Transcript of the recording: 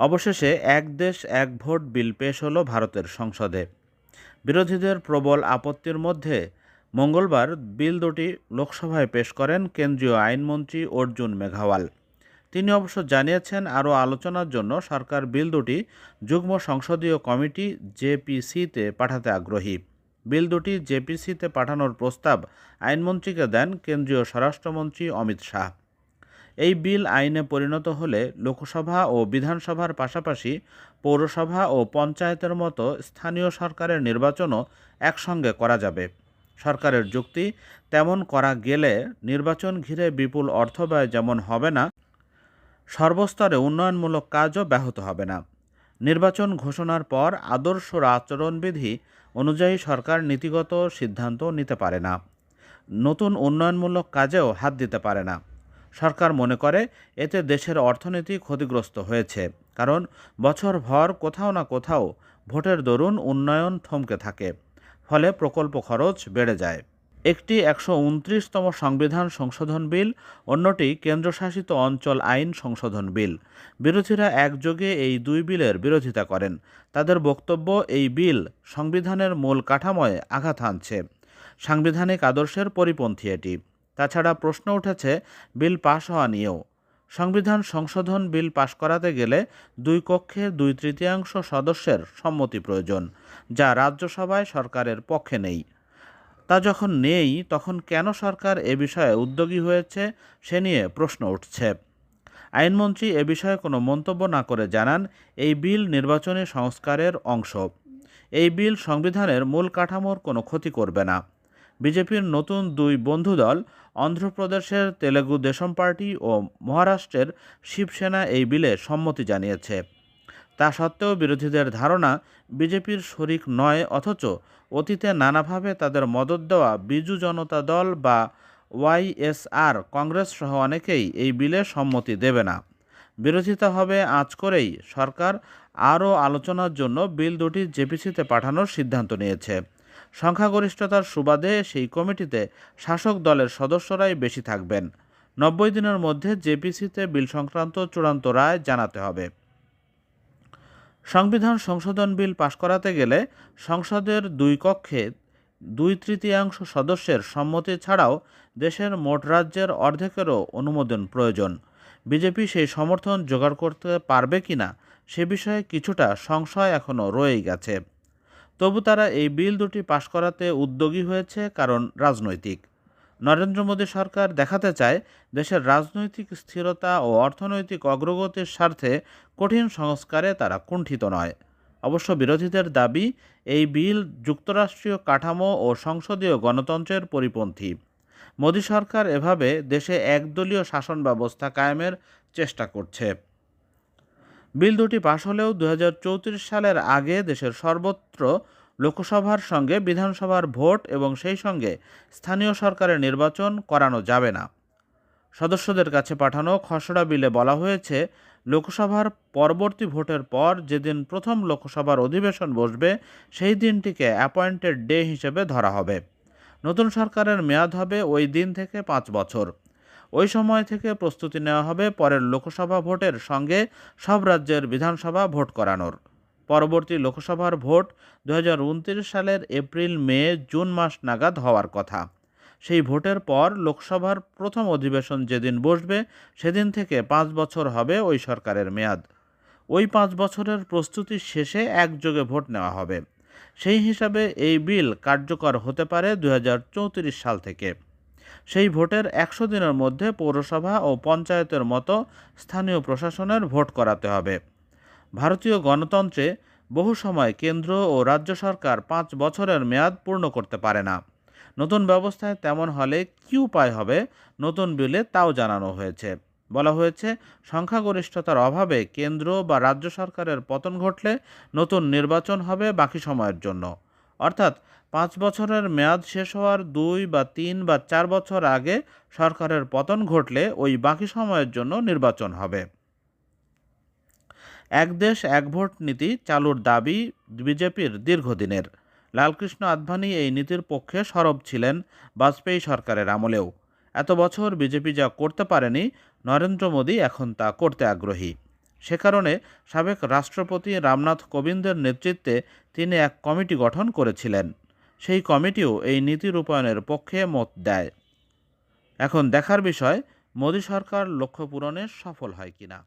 অবশেষে এক দেশ এক ভোট বিল পেশ হলো ভারতের সংসদে। বিরোধীদের প্রবল আপত্তির মধ্যে মঙ্গলবার বিল দুটি লোকসভায় পেশ করেন কেন্দ্রীয় আইনমন্ত্রী অর্জুন মেঘাওয়াল। তিনি অবশ্য জানিয়েছেন, আরও আলোচনার জন্য সরকার বিল দুটি যুগ্ম সংসদীয় কমিটি জেপিসিতে পাঠাতে আগ্রহী। বিল দুটি জেপিসিতে পাঠানোর প্রস্তাব আইনমন্ত্রীকে দেন কেন্দ্রীয় স্বরাষ্ট্রমন্ত্রী অমিত শাহ। এই বিল আইনে পরিণত হলে লোকসভা ও বিধানসভার পাশাপাশি পৌরসভা ও পঞ্চায়েতের মতো স্থানীয় সরকারের নির্বাচনও একসঙ্গে করা যাবে। সরকারের যুক্তি, তেমন করা গেলে নির্বাচন ঘিরে বিপুল অর্থ ব্যয় যেমন হবে না, সর্বস্তরে উন্নয়নমূলক কাজও ব্যাহত হবে না। নির্বাচন ঘোষণার পর আদর্শ আচরণবিধি অনুযায়ী সরকার নীতিগত সিদ্ধান্ত নিতে পারে না। নতুন উন্নয়নমূলক কাজেও হাত দিতে পারে না। সরকার মনে করে, এতে দেশের অর্থনীতি ক্ষতিগ্রস্ত হয়েছে। কারণ বছরভর কোথাও না কোথাও ভোটের দরুন উন্নয়ন থমকে থাকে, ফলে প্রকল্প খরচ বেড়ে যায়। একটি একশো উনত্রিশতম সংবিধান সংশোধন বিল, অন্যটি কেন্দ্রশাসিত অঞ্চল আইন সংশোধন বিল। বিরোধীরা একযোগে এই দুই বিলের বিরোধিতা করেন। তাদের বক্তব্য, এই বিল সংবিধানের মূল কাঠামোয় আঘাত হানছে। সাংবিধানিক আদর্শের পরিপন্থী এটি। তাছাড়া প্রশ্ন উঠেছে, বিল পাশ হওয়া নিয়েও। সংবিধান সংশোধন বিল পাশ করাতে গেলে দুই কক্ষে দুই তৃতীয়াংশ সদস্যের সম্মতি প্রয়োজন, যা রাজ্যসভায় সরকারের পক্ষে নেই। তা যখন নেই, তখন কেন সরকার এ বিষয়ে উদ্যোগী হয়েছে, সে নিয়ে প্রশ্ন উঠছে। আইনমন্ত্রী এ বিষয়ে কোনো মন্তব্য না করে জানান এই বিল নির্বাচনী সংস্কারের অংশ। এই বিল সংবিধানের মূল কাঠামোর কোনো ক্ষতি করবে না। বিজেপির নতুন দুই বন্ধু দল অন্ধ্রপ্রদেশের তেলেগু দেশম পার্টি ও মহারাষ্ট্রের শিবসেনা এই বিলে সম্মতি জানিয়েছে। তা সত্ত্বেও বিরোধীদের ধারণা, বিজেপির শরিক নয়, অথচ অতীতে নানাভাবে তাদের মদত দেওয়া বিজু জনতা দল বা ওয়াইএসআর কংগ্রেস সহ অনেকেই এই বিলে সম্মতি দেবে না। বিরোধিতা হবে আঁচ করেই, সরকার আরও আলোচনার জন্য বিল দুটি জেপিসিতে পাঠানোর সিদ্ধান্ত নিয়েছে। সংখ্যাগরিষ্ঠতার সুবাদে সেই কমিটিতে শাসক দলের সদস্যরাই বেশি থাকবেন। নব্বই দিনের মধ্যে জেপিসিতে বিল সংক্রান্ত চূড়ান্ত রায় জানাতে হবে। সংবিধান সংশোধন বিল পাশ করাতে গেলে সংসদের দুই কক্ষে দুই তৃতীয়াংশ সদস্যের সম্মতি ছাড়াও দেশের মোট রাজ্যের অর্ধেকেরও অনুমোদন প্রয়োজন। বিজেপি সেই সমর্থন জোগাড় করতে পারবে কিনা সে বিষয়ে কিছুটা সংশয় এখনও রয়েই গেছে। তবু তারা এই বিল দুটি পাশ করাতে উদ্যোগী হয়েছে কারণ রাজনৈতিক। নরেন্দ্র মোদী সরকার দেখাতে চায় দেশের রাজনৈতিক স্থিরতা ও অর্থনৈতিক অগ্রগতির স্বার্থে কঠিন সংস্কারে তারা কুণ্ঠিত নয়। অবশ্য বিরোধীদের দাবি, এই বিল যুক্তরাষ্ট্রীয় কাঠামো ও সংসদীয় গণতন্ত্রের পরিপন্থী। মোদী সরকার এভাবে দেশে একদলীয় শাসন ব্যবস্থা কায়েমের চেষ্টা করছে। বিল দুটি পাশ হলেও দু হাজার চৌত্রিশ সালের আগে দেশের সর্বত্র লোকসভার সঙ্গে বিধানসভার ভোট এবং সেই সঙ্গে স্থানীয় সরকারের নির্বাচন করানো যাবে না। সদস্যদের কাছে পাঠানো খসড়া বিলে বলা হয়েছে, লোকসভার পরবর্তী ভোটের পর যেদিন প্রথম লোকসভার অধিবেশন বসবে, সেই দিনটিকে অ্যাপয়েন্টেড ডে হিসেবে ধরা হবে। নতুন সরকারের মেয়াদ হবে ওই দিন থেকে পাঁচ বছর। ওই সময় থেকে প্রস্তুতি নেওয়া হবে পরের লোকসভা ভোটের সঙ্গে সব রাজ্যের বিধানসভা ভোট করানোর। পরবর্তী লোকসভার ভোট দু হাজার উনত্রিশ সালের এপ্রিল, মে, জুন মাস নাগাদ হওয়ার কথা। সেই ভোটের পর লোকসভার প্রথম অধিবেশন যেদিন বসবে, সেদিন থেকে পাঁচ বছর হবে ওই সরকারের মেয়াদ। ওই পাঁচ বছরের প্রস্তুতি শেষে একযোগে ভোট নেওয়া হবে। সেই হিসাবে এই বিল কার্যকর হতে পারে দু হাজার চৌত্রিশ সাল থেকে। সেই ভোটের একশো দিনের মধ্যে পৌরসভা ও পঞ্চায়েতের মতো স্থানীয় প্রশাসনের ভোট করাতে হবে। ভারতীয় গণতন্ত্রে বহু সময় কেন্দ্র ও রাজ্য সরকার পাঁচ বছরের মেয়াদ পূর্ণ করতে পারে না। নতুন ব্যবস্থায় তেমন হলে কী উপায় হবে, নতুন বিলে তাও জানানো হয়েছে। বলা হয়েছে, সংখ্যাগরিষ্ঠতার অভাবে কেন্দ্র বা রাজ্য সরকারের পতন ঘটলে নতুন নির্বাচন হবে বাকি সময়ের জন্য। অর্থাৎ পাঁচ বছরের মেয়াদ শেষ হওয়ার দুই বা তিন বা চার বছর আগে সরকারের পতন ঘটলে ওই বাকি সময়ের জন্য নির্বাচন হবে। এক দেশ, এক ভোট নীতি চালুর দাবি বিজেপির দীর্ঘদিনের। লালকৃষ্ণ আদভানি এই নীতির পক্ষে সরব ছিলেন বাজপেয়ী সরকারের আমলেও। এত বছর বিজেপি যা করতে পারেনি, নরেন্দ্র মোদী এখন তা করতে আগ্রহী। সে কারণে সাবেক রাষ্ট্রপতি রামনাথ কোবিন্দের নেতৃত্বে তিনি এক কমিটি গঠন করেছিলেন। সেই কমিটিও এই নীতি রূপায়ণের পক্ষে মত দেয়। এখন দেখার বিষয়, মোদী সরকার লক্ষ্য পূরণে সফল হয় কিনা।